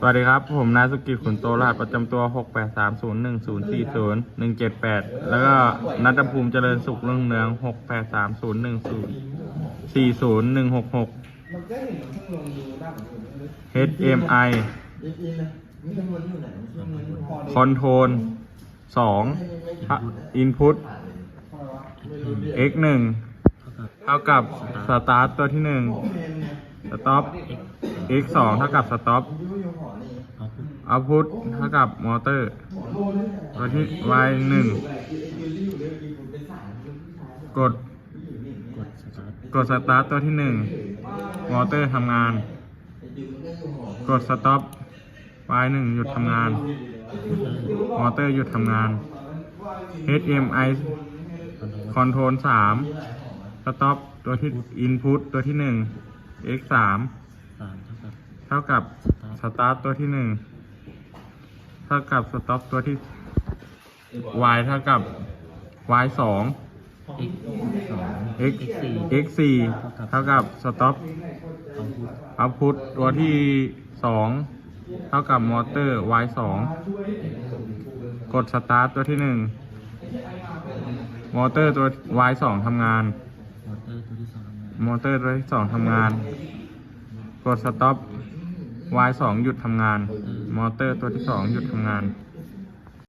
สวัสดีครับ ผมนายสุกิจขุนโตรหัสประจำตัว 6 8 3 0 1 0 4 0 1 7 8 แล้วก็นัทภูมิเจริญสุขเรื่องเนือง 6 8 3 0 1 0 4 0 1 6 6 HMI คอนโทรล2 Input X 1เท่ากับสตาร์ตตัวที่ 1 Stop X 2เท่ากับ Stop เอาพุท Output เท่ากับมอเตอร์ตัวที่ Y 1กด กดสตาร์ทกดสตาร์ทตัวที่1มอเตอร์ทำงาน กดสต็อป Y 1หยุดทำงาน มอเตอร์หยุดทำงาน HMI คอนโทรลคอนโทรล3สต็อปตัวที่ Input ตัวที่1 X 3สามเท่ากับเท่ากับสตาร์ทตัวที่1 เท่ากับสต็อปตัวที่ Y เท่ากับ Y สอง x x สี่เท่ากับ stop เอาพุท output ตัวที่2เท่ากับมอเตอร์ y 2กด start ตัวที่1มอเตอร์ตัว y 2ทำงาน มอเตอร์ตัวที่สองทำงานมอเตอร์ตั วายสองานกด stop y 2หยุดทำงาน มอเตอร์ตัวที่2หยุดทำงาน